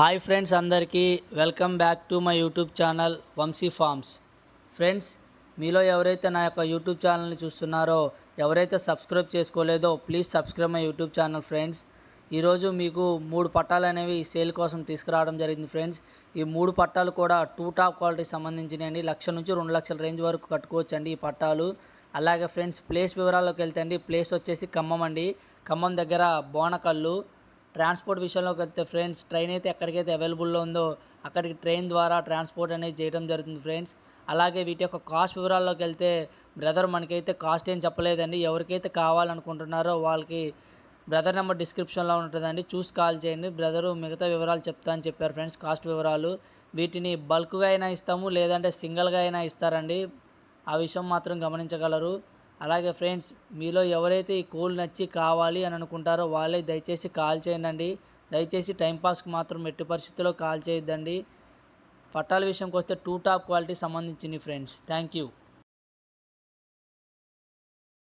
Hi friends అందరికీ welcome back to my YouTube channel Vamsi farms. Friends మీలో ఎవరైతే నా యొక్క యూట్యూబ్ ఛానల్ని చూస్తున్నారో ఎవరైతే subscribe చేసుకోలేదో please subscribe my YouTube channel friends. ఈరోజు మీకు మూడు పట్టాలు అనేవి సేల్ కోసం తీసుకురావడం జరిగింది ఫ్రెండ్స్. ఈ మూడు పట్టాలు కూడా టూ టాప్ క్వాలిటీ సంబంధించినవి లక్ష నుంచి రెండు లక్షల రేంజ్ వరకు కట్టుకోవచ్చు అండి ఈ పట్టాలు. అలాగే ఫ్రెండ్స్ ప్లేస్ వివరాల్లోకి వెళ్తే అండి ప్లేస్ వచ్చేసి ఖమ్మం అండి. ఖమ్మం దగ్గర బోనకల్లు ట్రాన్స్పోర్ట్ విషయంలోకి వెళ్తే ఫ్రెండ్స్ ట్రైన్ అయితే ఎక్కడికైతే అవైలబుల్లో ఉందో అక్కడికి ట్రైన్ ద్వారా ట్రాన్స్పోర్ట్ అనేది చేయడం జరుగుతుంది ఫ్రెండ్స్. అలాగే వీటి యొక్క కాస్ట్ వివరాల్లోకి వెళ్తే బ్రదర్ మనకైతే కాస్ట్ ఏం చెప్పలేదండి. ఎవరికైతే కావాలనుకుంటున్నారో వాళ్ళకి బ్రదర్ నెంబర్ డిస్క్రిప్షన్లో ఉంటుందండి. చూసి కాల్ చేయండి. బ్రదరు మిగతా వివరాలు చెప్తా అని చెప్పారు ఫ్రెండ్స్ కాస్ట్ వివరాలు. వీటిని బల్క్గా అయినా ఇస్తాము లేదంటే సింగిల్గా అయినా ఇస్తారండి. ఆ విషయం మాత్రం గమనించగలరు. అలాగే ఫ్రెండ్స్ మీలో ఎవరైతే ఈ కూల్ నచ్చి కావాలి అని అనుకుంటారో వాళ్ళే దయచేసి కాల్ చేయండి దయచేసి టైంపాస్కి మాత్రం ఎట్టి పరిస్థితుల్లో కాల్ చేయొద్దండి. పట్టాల విషయంకి వస్తే టూ టాప్ క్వాలిటీ సంబంధించింది ఫ్రెండ్స్. Thank you